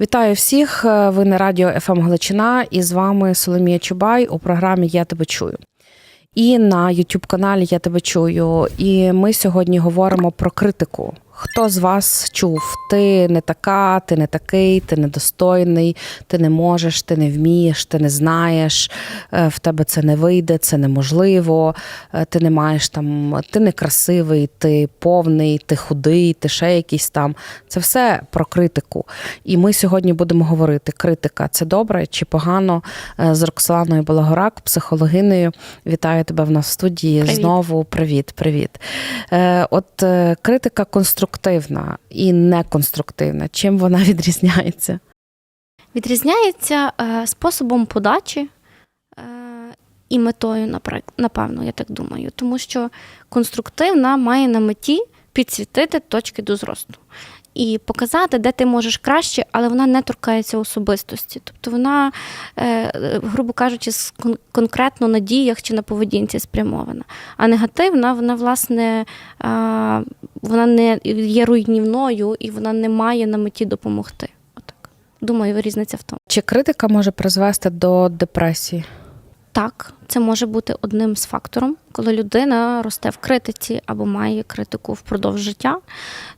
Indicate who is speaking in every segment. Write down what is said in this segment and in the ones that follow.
Speaker 1: Вітаю всіх. е, Ви на радіо ФМ Галичина і з вами Соломія Чубай у програмі Я тебе чую. І на youtube каналі Я тебе чую. І ми сьогодні говоримо про критику. Хто з вас чув? Ти не така, ти не такий, ти недостойний, ти не можеш, ти не вмієш, ти не знаєш, е, в тебе це не вийде, це неможливо, е, ти не маєш там, ти не красивий, ти повний, ти худий, ти ще якийсь там. Це все про критику. І ми сьогодні будемо говорити: критика це добре чи погано Е, з Роксоланою Балагорак, психологинею. Вітаю тебе в нас в студії.
Speaker 2: Привіт.
Speaker 1: Знову привіт, привіт. От критика конструктивна і неконструктивна. Чим вона відрізняється?
Speaker 2: Відрізняється е, способом подачі е, і метою, напевно, я так думаю. Тому що конструктивна має на меті підсвітити точки до зросту. І показати, де ти можеш краще, але вона не торкається особистості. Тобто вона, е, грубо кажучи, конкретно на діях чи на поведінці спрямована. А негативна, вона, власне, вона не є руйнівною і вона не має на меті допомогти. Отак. Думаю, різниця в тому.
Speaker 1: Чи критика може призвести до депресії?
Speaker 2: Так, це може бути одним з факторів, коли людина росте в критиці або має критику впродовж життя,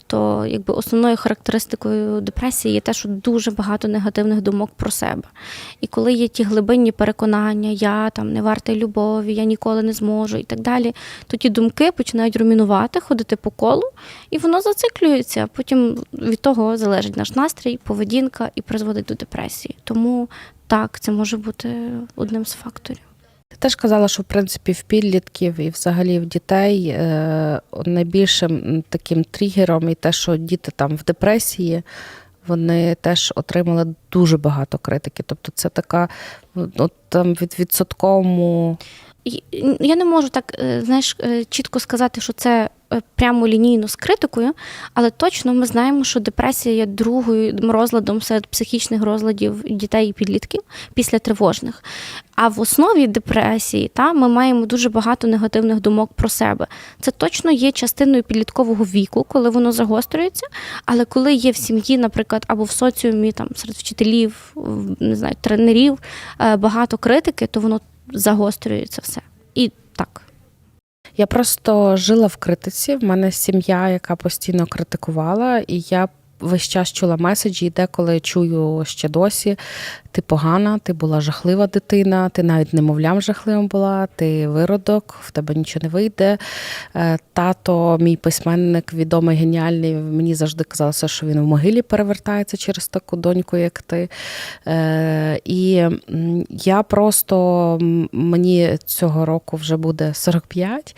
Speaker 2: то якби основною характеристикою депресії є те, що дуже багато негативних думок про себе. І коли є ті глибинні переконання, я там не вартий любові, я ніколи не зможу і так далі, то ті думки починають румінувати, ходити по колу, і воно зациклюється. Потім від того залежить наш настрій, поведінка і призводить до депресії. Тому так, це може бути одним з факторів.
Speaker 1: Ти теж казала, що в принципі в підлітків і взагалі в дітей е, найбільшим таким тригером і те, що діти там в депресії, вони теж отримали дуже багато критики. Тобто це така от там від відсотковому.
Speaker 2: Я не можу так, е, знаєш, е, чітко сказати, що це е, прямо лінійно з критикою, але точно ми знаємо, що депресія є другою розладом серед психічних розладів дітей і підлітків після тривожних. А в основі депресії та, ми маємо дуже багато негативних думок про себе. Це точно є частиною підліткового віку, коли воно загострюється. Але коли є в сім'ї, наприклад, або в соціумі, там серед вчителів, не знаю, тренерів багато критики, то воно загострюється все. І так.
Speaker 1: Я просто жила в критиці. В мене сім'я, яка постійно критикувала, і я весь час чула меседжі, і деколи чую ще досі. Ти погана, ти була жахлива дитина, ти навіть немовлям жахливим була, ти виродок, в тебе нічого не вийде. Е, Тато, мій письменник, відомий, геніальний, мені завжди казалося, що він в могилі перевертається через таку доньку, як ти. Е, І я просто мені цього року вже буде 45,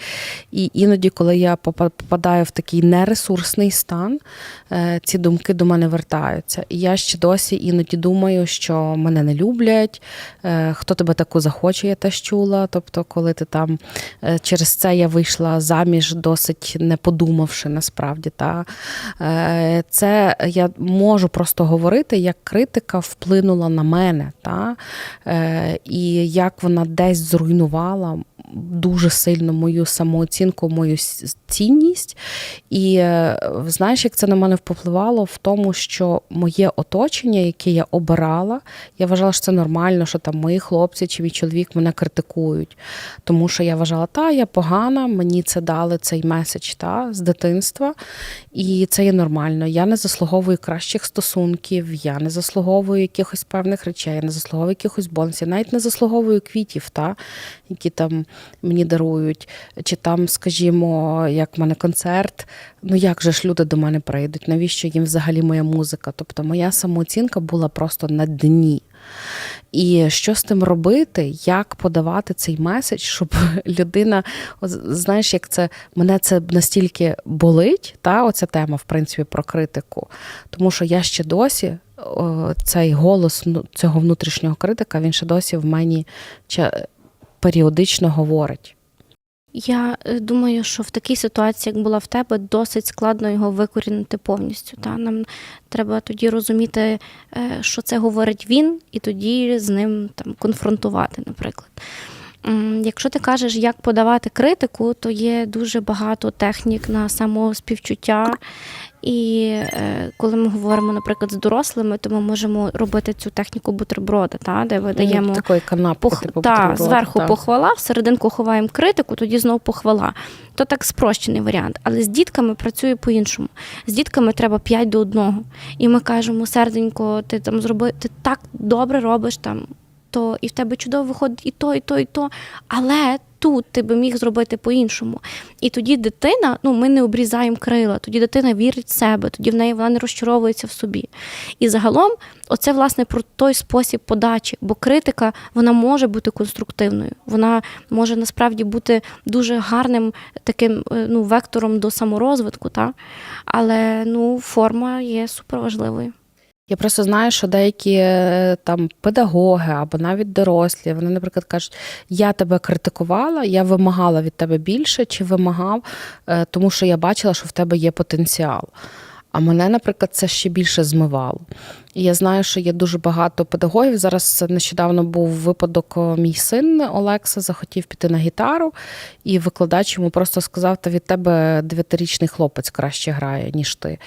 Speaker 1: і іноді, коли я попадаю в такий нересурсний стан, е, ці думки до мене вертаються. І я ще досі іноді думаю, що мене не люблять, е, хто тебе таку захоче, я теж чула. Тобто, коли ти там е, через це я вийшла заміж, досить не подумавши насправді. Та Е, це я можу просто говорити, як критика вплинула на мене, та і як вона десь зруйнувала дуже сильно мою самооцінку, мою цінність. І е, знаєш, як це на мене впливало в тому, що моє оточення, яке я обирала, я вважала, що це нормально, що там мої хлопці чи мій чоловік мене критикують. Тому що я вважала, та я погана, мені це дали цей меседж та, з дитинства, і це є нормально. Я не заслуговую кращих стосунків, я не заслуговую якихось певних речей, я не заслуговую якихось бонусів, я навіть не заслуговую квітів, та, які там мені дарують. Чи там, скажімо, як в мене концерт. Ну як же ж люди до мене прийдуть? Навіщо їм взагалі моя музика? Тобто моя самооцінка була просто на дні. І що з тим робити, як подавати цей меседж, щоб людина, знаєш, як це мене це настільки болить, та оця тема, в принципі, про критику. Тому що я ще досі цей голос ну, цього внутрішнього критика, він ще досі в мені періодично говорить.
Speaker 2: Я е, думаю, що в такій ситуації, як була в тебе, досить складно його викорінити повністю. Та? Нам треба тоді розуміти, е, що це говорить він, і тоді з ним там конфронтувати, наприклад. Якщо ти кажеш, як подавати критику, то є дуже багато технік на самоспівчуття І е, коли ми говоримо, наприклад, з дорослими, то ми можемо робити цю техніку бутерброда, та, де ви даємо
Speaker 1: такої канапки,
Speaker 2: Пох...
Speaker 1: типу,
Speaker 2: та, зверху
Speaker 1: та.
Speaker 2: похвала, всерединку ховаємо критику, тоді знову похвала. То так спрощений варіант. Але з дітками працює по-іншому. З дітками треба 5 до 1. І ми кажемо, серденько, ти там зроби, ти так добре робиш там, то і в тебе чудово виходить і то, і то, і то. Але тут ти би міг зробити по-іншому. І тоді дитина, ну ми не обрізаємо крила, тоді дитина вірить в себе, тоді в неї вона не розчаровується в собі. І загалом, оце власне про той спосіб подачі, бо критика вона може бути конструктивною, вона може насправді бути дуже гарним таким е, ну, вектором до саморозвитку, та? але ну, форма є суперважливою.
Speaker 1: Я просто знаю, що деякі е, там педагоги або навіть дорослі, вони, наприклад, кажуть, я тебе критикувала, я вимагала від тебе більше, чи вимагав, е, тому що я бачила, що в тебе є потенціал. А мене, наприклад, це ще більше змивало. І я знаю, що є дуже багато педагогів. Зараз нещодавно був випадок, мій син Олекса захотів піти на гітару, і викладач йому просто сказав: та від тебе дев'ятирічний хлопець краще грає, ніж ти.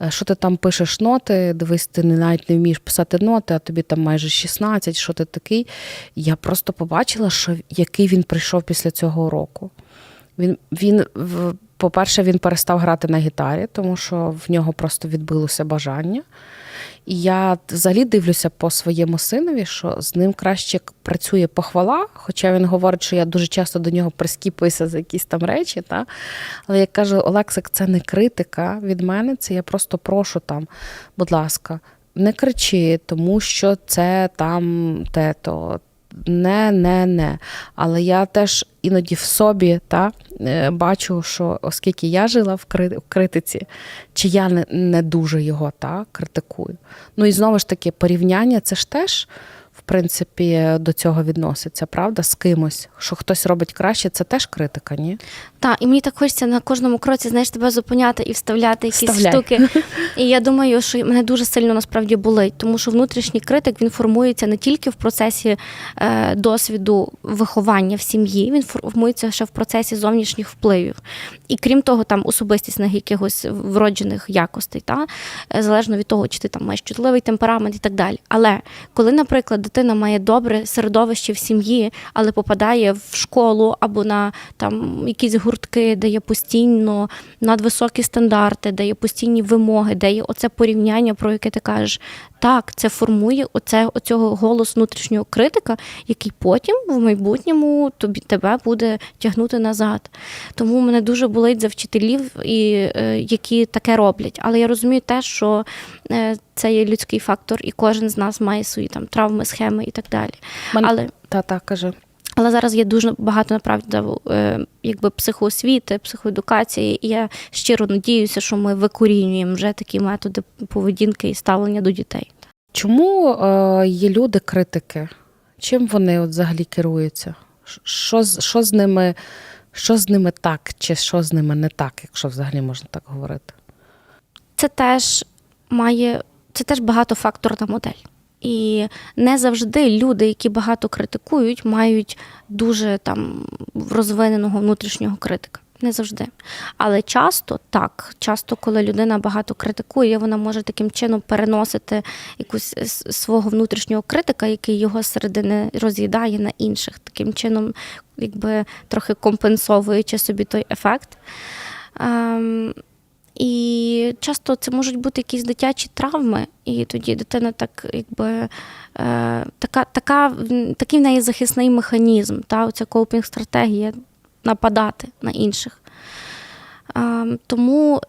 Speaker 1: Е, Що ти там пишеш ноти? Дивись, ти навіть не вмієш писати ноти, а тобі там майже 16, що ти такий. Я просто побачила, що який він прийшов після цього уроку. Він, він по-перше, він перестав грати на гітарі, тому що в нього просто відбилося бажання. І я взагалі дивлюся по своєму синові, що з ним краще працює похвала, хоча він говорить, що я дуже часто до нього прискіпуюся за якісь там речі. Та? Але я кажу, Олексик, це не критика від мене, це я просто прошу там, будь ласка, не кричи, тому що це там те-то. Не, не, не. Але я теж іноді в собі та, е, бачу, що оскільки я жила в кри- в критиці, чи я не, не дуже його та, критикую. Ну і знову ж таки, порівняння це ж теж, принципі, до цього відноситься, правда, з кимось. Що хтось робить краще, це теж критика, ні?
Speaker 2: Так, і мені так хочеться на кожному кроці, знаєш, тебе зупиняти і вставляти якісь
Speaker 1: Вставляй.
Speaker 2: штуки. І я думаю, що мене дуже сильно насправді болить, тому що внутрішній критик він формується не тільки в процесі е, досвіду виховання в сім'ї, він формується ще в процесі зовнішніх впливів. І крім того, там особистісних якихось вроджених якостей, та е, залежно від того, чи ти там маєш чутливий темперамент і так далі. Але коли, наприклад, дитина має добре середовище в сім'ї, але попадає в школу або на там якісь гуртки, де є постійно надвисокі стандарти, де є постійні вимоги, де є оце порівняння, про яке ти кажеш. Так, це формує оце, оцього голос внутрішнього критика, який потім в майбутньому тобі тебе буде тягнути назад. Тому мене дуже болить за вчителів, і, е, які таке роблять. Але я розумію те, що е, це є людський фактор, і кожен з нас має свої там травми, схеми і так далі.
Speaker 1: Мен-
Speaker 2: Але
Speaker 1: Та-та, каже.
Speaker 2: Але зараз є дуже багато направді е, якби психоосвіти, психоедукації, і я щиро надіюся, що ми викорінюємо вже такі методи поведінки і ставлення до дітей.
Speaker 1: Чому е, є люди критики? Чим вони от взагалі керуються? Що, що, з ними, що з ними так, чи що з ними не так, якщо взагалі можна так говорити?
Speaker 2: Це теж має це теж багатофакторна модель. І не завжди люди, які багато критикують, мають дуже там розвиненого внутрішнього критика. Не завжди. Але часто так, часто, коли людина багато критикує, вона може таким чином переносити якусь свого внутрішнього критика, який його зсередини роз'їдає на інших, таким чином, якби трохи компенсовуючи собі той ефект. І часто це можуть бути якісь дитячі травми, і тоді дитина так, якби е, така, така, такий в неї захисний механізм, та оця копінг стратегія нападати на інших. Е, тому,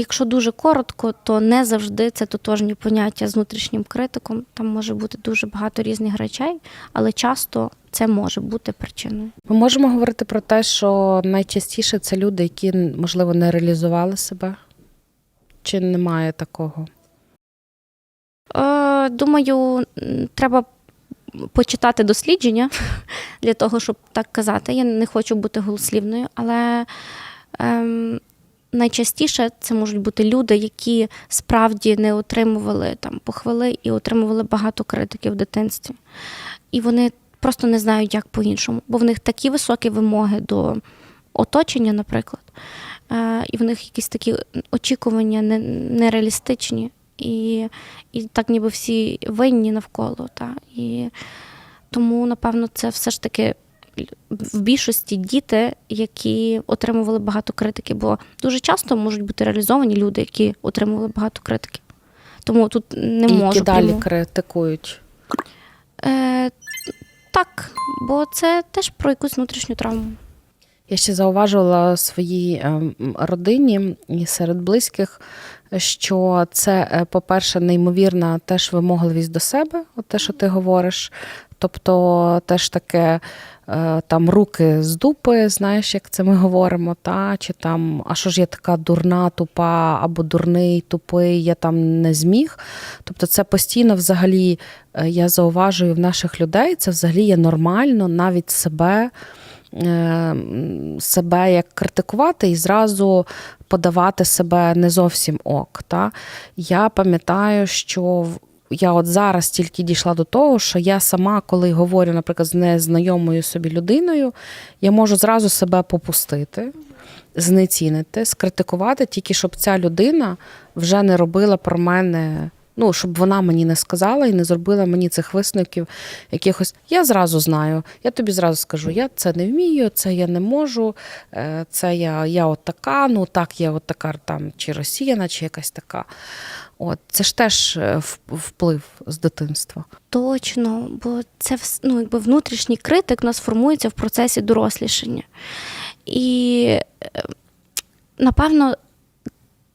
Speaker 2: якщо дуже коротко, то не завжди це тотожні поняття з внутрішнім критиком. Там може бути дуже багато різних речей, але часто це може бути причиною.
Speaker 1: Ми можемо говорити про те, що найчастіше це люди, які, можливо, не реалізували себе? Чи немає такого?
Speaker 2: Е, думаю, треба почитати дослідження для того, щоб так казати. Я не хочу бути голослівною, але ем, найчастіше це можуть бути люди, які справді не отримували там похвали і отримували багато критики в дитинстві. І вони просто не знають, як по-іншому, бо в них такі високі вимоги до оточення, наприклад, е, і в них якісь такі очікування нереалістичні, і, і так ніби всі винні навколо. Та? І тому, напевно, це все ж таки в більшості діти, які отримували багато критики, бо дуже часто можуть бути реалізовані люди, які отримували багато критики. Тому тут не
Speaker 1: і
Speaker 2: можу
Speaker 1: які далі
Speaker 2: прямо-
Speaker 1: критикують.
Speaker 2: Е, так, бо це теж про якусь внутрішню травму.
Speaker 1: Я ще зауважувала своїй ем, родині і серед близьких, що це, е, по-перше, неймовірна теж вимогливість до себе, от те, що ти говориш. Тобто, теж таке е, там руки з дупи, знаєш, як це ми говоримо, та чи там, а що ж я така дурна, тупа, або дурний, тупий, я там не зміг. Тобто, це постійно взагалі е, я зауважую в наших людей, це взагалі є нормально навіть себе е, себе як критикувати і зразу подавати себе не зовсім ок. Та? Я пам'ятаю, що я от зараз тільки дійшла до того, що я сама, коли говорю, наприклад, з незнайомою собі людиною, я можу зразу себе попустити, знецінити, скритикувати, тільки щоб ця людина вже не робила про мене. Ну, щоб вона мені не сказала і не зробила мені цих висновків якихось. Я зразу знаю, я тобі зразу скажу, я це не вмію, це я не можу, е, це я, я от така, ну так, я от така там, чи росіяна, чи якась така. От, це ж теж е, вплив з дитинства.
Speaker 2: Точно, бо це ну, якби внутрішній критик у нас формується в процесі дорослішання. І е, напевно,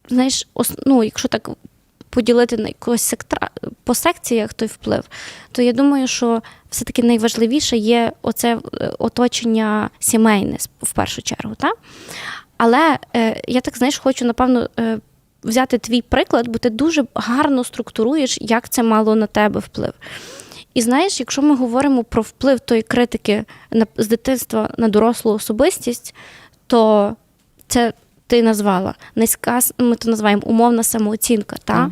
Speaker 2: знаєш, ну, якщо так поділити на якогось сектра по секціях той вплив, то я думаю, що все-таки найважливіше є оце е, оточення сімейне в першу чергу. Та? Але е, я так знаєш, хочу, напевно, е, взяти твій приклад, бо ти дуже гарно структуруєш, як це мало на тебе вплив. І знаєш, якщо ми говоримо про вплив тої критики з дитинства на дорослу особистість, то це ти назвала низька, ми то називаємо умовна самооцінка, та?
Speaker 1: Так.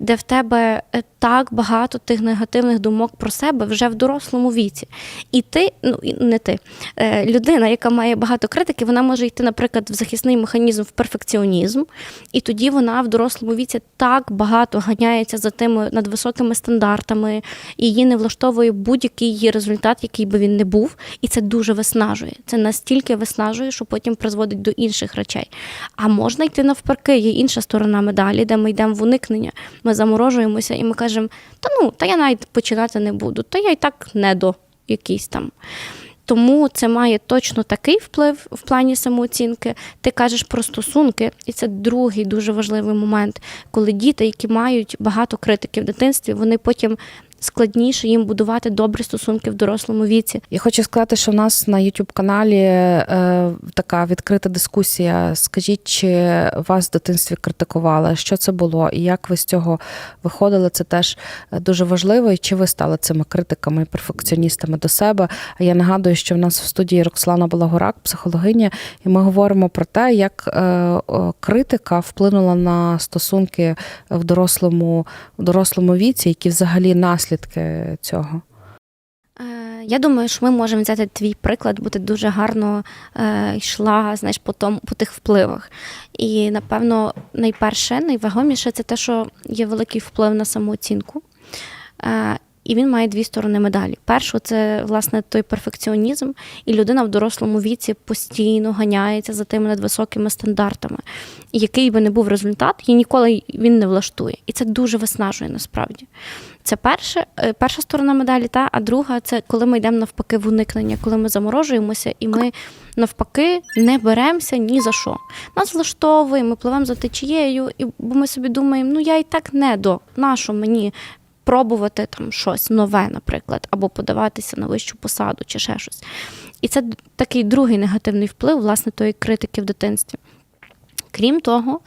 Speaker 2: Де в тебе е, так багато тих негативних думок про себе вже в дорослому віці. І ти, ну не ти, е, людина, яка має багато критики, вона може йти, наприклад, в захисний механізм в перфекціонізм, і тоді вона в дорослому віці так багато ганяється за тими надвисокими стандартами, і її не влаштовує будь-який її результат, який би він не був, і це дуже виснажує. Це настільки виснажує, що потім призводить до інших речей. А можна йти навпаки, є інша сторона медалі, де ми йдемо в уникнення. Ми заморожуємося і ми кажемо: та ну, та я навіть починати не буду, та я і так не до якийсь там. Тому це має точно такий вплив в плані самооцінки. Ти кажеш про стосунки, і це другий дуже важливий момент, коли діти, які мають багато критики в дитинстві, вони потім складніше їм будувати добрі стосунки в дорослому віці.
Speaker 1: Я хочу сказати, що в нас на youtube каналі е, така відкрита дискусія. Скажіть, чи вас в дитинстві критикували? Що це було? І як ви з цього виходили? Це теж е, дуже важливо. І чи ви стали цими критиками і перфекціоністами до себе? А я нагадую, що в нас в студії Роксолана Балагорак, психологиня, і ми говоримо про те, як е, критика вплинула на стосунки в дорослому, в дорослому віці, які взагалі наслідки цього.
Speaker 2: Е, Я думаю, що ми можемо взяти твій приклад, бо ти дуже гарно е, йшла знаєш, по, тому, по тих впливах. І, напевно, найперше, найвагоміше це те, що є великий вплив на самооцінку. Е, і він має дві сторони медалі. Першу це власне той перфекціонізм, і людина в дорослому віці постійно ганяється за тими надвисокими стандартами. Який би не був результат, її ніколи він не влаштує. І це дуже виснажує насправді. Це перше, е, перша сторона медалі, та, а друга це коли ми йдемо навпаки в уникнення, коли ми заморожуємося і ми навпаки не беремося ні за що. Нас влаштовує, ми пливемо за течією, і бо ми собі думаємо, ну я і так не до нащо мені пробувати там щось нове, наприклад, або подаватися на вищу посаду чи ще щось. І це такий другий негативний вплив, власне, тої критики в дитинстві. Крім того,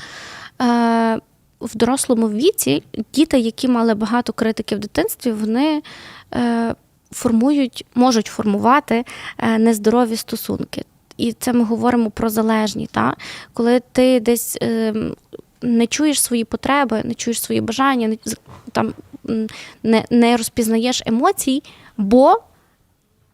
Speaker 2: е, в дорослому віці діти, які мали багато критики в дитинстві, вони е, формують, можуть формувати е, нездорові стосунки. І це ми говоримо про залежні. Та? Коли ти десь е, не чуєш свої потреби, не чуєш свої бажання, не, там, не, не розпізнаєш емоцій, бо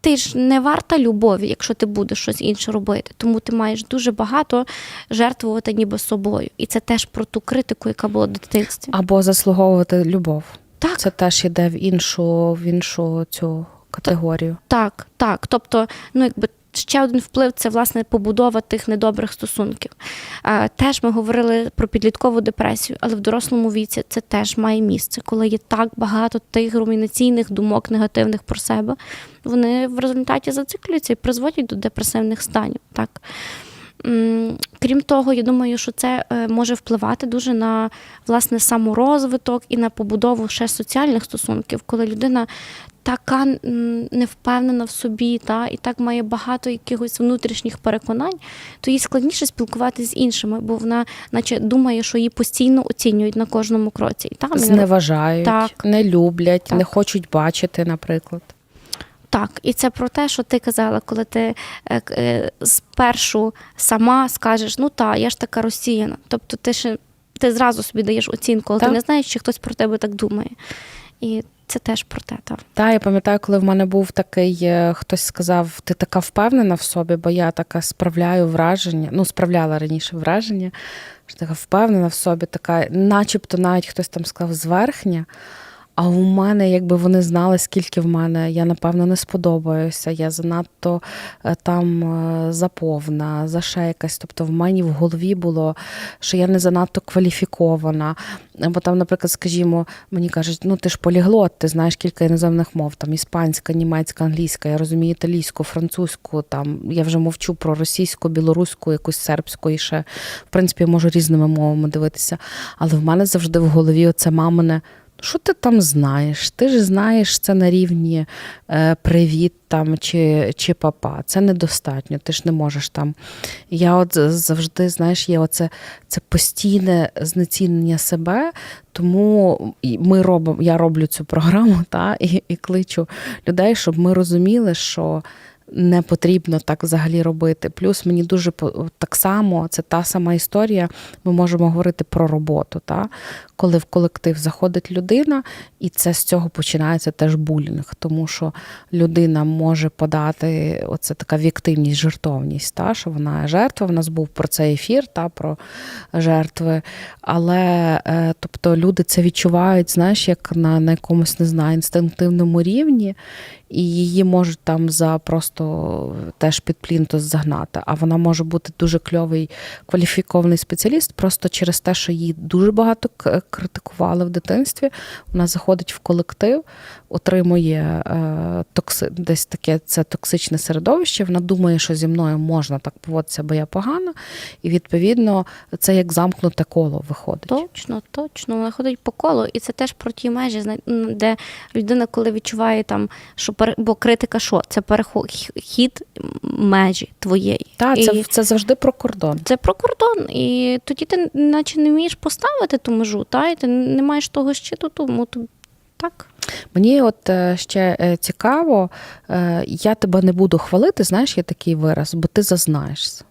Speaker 2: ти ж не варта любові, якщо ти будеш щось інше робити. Тому ти маєш дуже багато жертвувати ніби собою. І це теж про ту критику, яка була в дитинстві.
Speaker 1: Або заслуговувати любов.
Speaker 2: Так.
Speaker 1: Це теж іде в іншу, в іншу цю категорію.
Speaker 2: Так, так. Тобто, ну якби ще один вплив це власне побудова тих недобрих стосунків. Теж ми говорили про підліткову депресію, але в дорослому віці це теж має місце, коли є так багато тих румінаційних думок негативних про себе. Вони в результаті зациклюються і призводять до депресивних станів. Так. Крім того, я думаю, що це е, може впливати дуже на власне саморозвиток і на побудову ще соціальних стосунків, коли людина така невпевнена в собі, та і так має багато якихось внутрішніх переконань, то їй складніше спілкуватися з іншими, бо вона, наче, думає, що її постійно оцінюють на кожному кроці. І там не
Speaker 1: Зневажають,
Speaker 2: Так.
Speaker 1: не люблять,
Speaker 2: Так.
Speaker 1: не хочуть бачити, наприклад.
Speaker 2: Так, і це про те, що ти казала, коли ти е, е, спершу сама скажеш, ну та, я ж така розсіяна. Тобто ти ще ти зразу собі даєш оцінку, але
Speaker 1: Так.
Speaker 2: ти не знаєш, чи хтось про тебе так думає. І це теж про те, так.
Speaker 1: Та я пам'ятаю, коли в мене був такий, е, хтось сказав, ти така впевнена в собі, бо я така справляю враження, ну справляла раніше враження, що така впевнена в собі, така, начебто навіть хтось там сказав зверхня. А у мене, якби вони знали, скільки в мене, я напевно не сподобаюся. Я занадто е, там е, заповна, за ще якась. Тобто в мене в голові було, що я не занадто кваліфікована. Бо там, наприклад, скажімо, мені кажуть, ну ти ж поліглот, ти знаєш кілька іноземних мов, там іспанська, німецька, англійська, я розумію італійську, французьку, там я вже мовчу про російську, білоруську, якусь сербську і ще, в принципі, можу різними мовами дивитися. Але в мене завжди в голові оце мамине. Що ти там знаєш? Ти ж знаєш це на рівні е, привіт там чи, чи папа. Це недостатньо, ти ж не можеш там. Я от завжди, знаєш, є оце це постійне знецінення себе, тому ми робимо, я роблю цю програму та, і, і кличу людей, щоб ми розуміли, що не потрібно так взагалі робити. Плюс мені дуже так само, це та сама історія. Ми можемо говорити про роботу. Та? Коли в колектив заходить людина, і це з цього починається теж булінг, тому що людина може подати оце така віктивність, жертовність, та? що вона жертва. В нас був про це ефір, та, про жертви. Але е, тобто люди це відчувають, знаєш, як на, на якомусь не знаю, інстинктивному рівні, і її можуть там за просто теж під плінтус загнати. А вона може бути дуже кльовий кваліфікований спеціаліст, просто через те, що її дуже багато критикували в дитинстві. Вона заходить в колектив, отримує е, токси, десь таке це токсичне середовище. Вона думає, що зі мною можна так поводитися, бо я погана. І відповідно це як замкнуте коло виходить.
Speaker 2: Точно, точно. Вона ходить по колу, і це теж про ті межі, де людина, коли відчуває там, що пере- бо критика що? Це перехід межі твоєї.
Speaker 1: Та, це,
Speaker 2: І
Speaker 1: це завжди про кордон.
Speaker 2: це про кордон. І тоді ти наче не вмієш поставити ту межу, ти не маєш того щиту, тому то так.
Speaker 1: Мені от е, ще е, цікаво, е, я тебе не буду хвалити, знаєш, є такий вираз, бо ти зазнаєшся.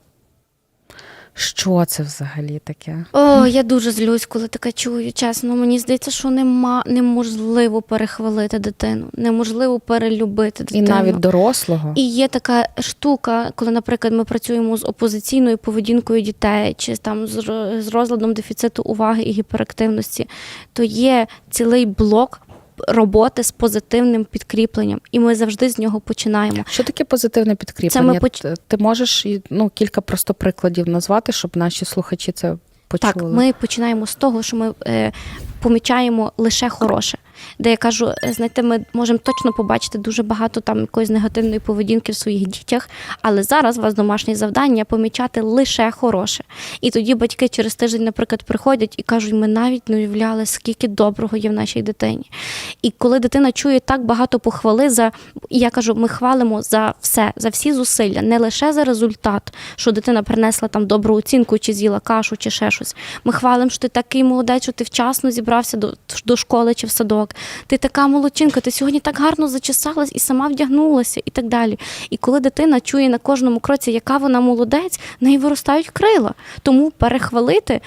Speaker 1: Що це взагалі таке?
Speaker 2: О, я дуже злюсь, коли таке чую. Чесно, мені здається, що нема неможливо перехвалити дитину, неможливо перелюбити
Speaker 1: І навіть дорослого.
Speaker 2: І є така штука, коли, наприклад, ми працюємо з опозиційною поведінкою дітей, чи там з розладом дефіциту уваги і гіперактивності, то є цілий блок роботи з позитивним підкріпленням, і ми завжди з нього починаємо.
Speaker 1: Що таке позитивне підкріплення?
Speaker 2: Це ми поч-
Speaker 1: Ти можеш ну, кілька просто прикладів назвати, щоб наші слухачі це почули?
Speaker 2: Так, ми починаємо з того, що ми е, помічаємо лише хороше. Де я кажу, е, знаєте, ми можемо точно побачити дуже багато там якоїсь негативної поведінки в своїх дітях, але зараз у вас домашнє завдання помічати лише хороше. І тоді батьки через тиждень, наприклад, приходять і кажуть, ми навіть не уявляли, скільки доброго є в нашій дитині. І коли дитина чує так багато похвали за я кажу, ми хвалимо за все, за всі зусилля, не лише за результат, що дитина принесла там добру оцінку, чи з'їла кашу, чи ще щось. Ми хвалимо, що ти такий молодець, що ти вчасно зібрався до, до школи чи в садок. Ти така молодчинка, ти сьогодні так гарно зачесалась і сама вдягнулася, і так далі. І коли дитина чує на кожному кроці, яка вона молодець, в неї виростають крила. Тому перехвалити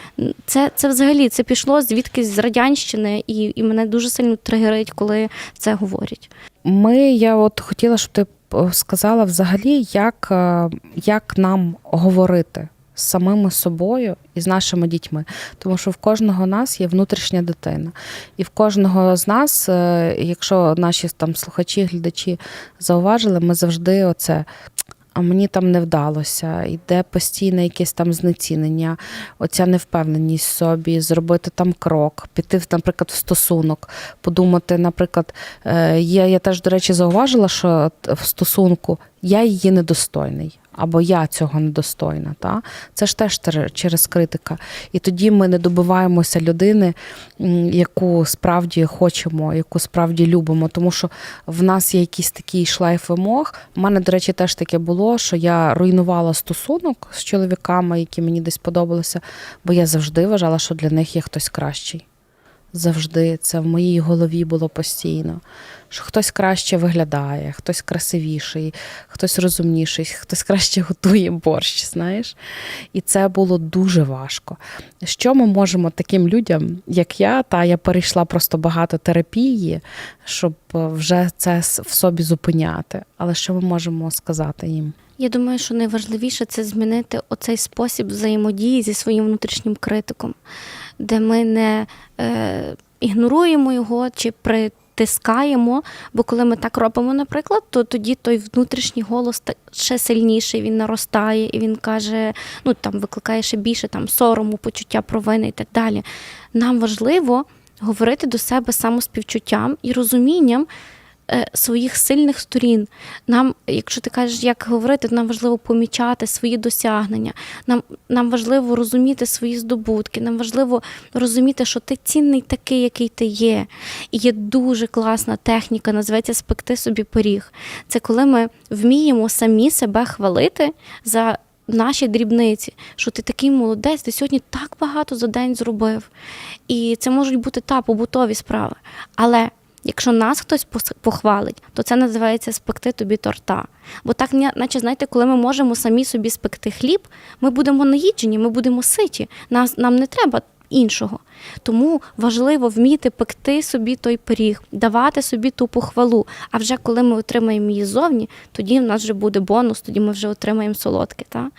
Speaker 2: це, це взагалі це пішло звідкись з радянщини, і, і мене дуже сильно тригерить, коли це говорять.
Speaker 1: Ми, я от хотіла, щоб ти сказала взагалі, як, е, як нам говорити з самими собою і з нашими дітьми. Тому що в кожного нас є внутрішня дитина. І в кожного з нас, е, якщо наші там слухачі, глядачі зауважили, ми завжди оце. А мені там не вдалося, йде постійне якесь там знецінення, оця невпевненість в собі, зробити там крок, піти, наприклад, в стосунок, подумати, наприклад, е, я, я теж, до речі, зауважила, що в стосунку я її недостойний, або я цього недостойна. Та? Це ж теж через критика. І тоді ми не добиваємося людини, яку справді хочемо, яку справді любимо. Тому що в нас є якийсь такий шлейф вимог. У мене, до речі, теж таке було, що я руйнувала стосунок з чоловіками, які мені десь подобалися, бо я завжди вважала, що для них є хтось кращий. Завжди це в моїй голові було постійно. Що хтось краще виглядає, хтось красивіший, хтось розумніший, хтось краще готує борщ, знаєш. І це було дуже важко. Що ми можемо таким людям, як я, та я перейшла просто багато терапії, щоб е, вже це в собі зупиняти. Але що ми можемо сказати їм?
Speaker 2: Я думаю, що найважливіше це змінити оцей спосіб взаємодії зі своїм внутрішнім критиком, де ми не е, ігноруємо його чи притискаємо. Бо коли ми так робимо, наприклад, то тоді той внутрішній голос ще сильніший, він наростає і він каже, ну там викликає ще більше там сорому, почуття провини і так далі. Нам важливо говорити до себе самоспівчуттям і розумінням своїх сильних сторін. Нам, якщо ти кажеш, як говорити, нам важливо помічати свої досягнення. Нам, нам важливо розуміти свої здобутки. Нам важливо розуміти, що ти цінний такий, який ти є. І є дуже класна техніка, називається спекти собі пиріг. Це коли ми вміємо самі себе хвалити за. Наші дрібниці, що ти такий молодець, ти сьогодні так багато за день зробив. І це можуть бути та побутові справи. Але Якщо нас хтось похвалить, то це називається спекти тобі торта. Бо так, наче знаєте, коли ми можемо самі собі спекти хліб, ми будемо наїджені, ми будемо ситі. Нас нам не треба іншого. Тому важливо вміти пекти собі той пиріг, давати собі ту похвалу. А вже коли ми отримаємо її зовні, тоді в нас вже буде бонус, тоді ми вже отримаємо солодке. Та?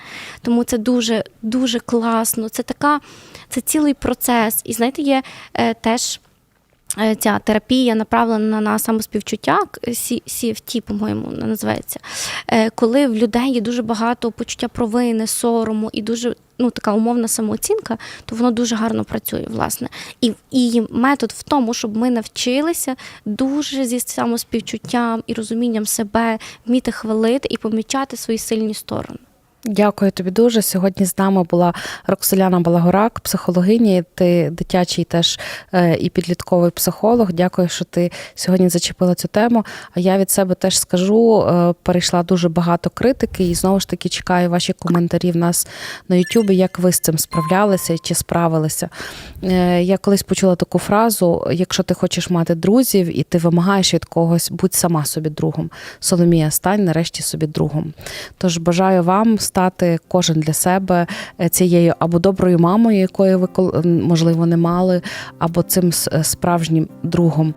Speaker 2: Тому це дуже дуже класно. Це така, це цілий процес. І знаєте, є е, теж. Е, Ця терапія направлена на самоспівчуття, CFT, по-моєму, називається. Е, Коли в людей є дуже багато почуття провини, сорому і дуже ну, така умовна самооцінка, то воно дуже гарно працює, власне. І, і метод в тому, щоб ми навчилися дуже зі самоспівчуттям і розумінням себе вміти хвалити і помічати свої сильні сторони.
Speaker 1: Дякую тобі дуже. Сьогодні з нами була Роксоляна Балагорак, психологиня. Ти дитячий теж е, і підлітковий психолог. Дякую, що ти сьогодні зачепила цю тему. А я від себе теж скажу: е, перейшла дуже багато критики, і знову ж таки чекаю ваші коментарі в нас на Ютубі, як ви з цим справлялися чи справилися. Е, Я колись почула таку фразу: якщо ти хочеш мати друзів і ти вимагаєш від когось, будь сама собі другом. Соломія, стань нарешті собі другом. Тож бажаю вам стати кожен для себе е, цією або доброю мамою, якої ви можливо не мали, або цим е, справжнім другом.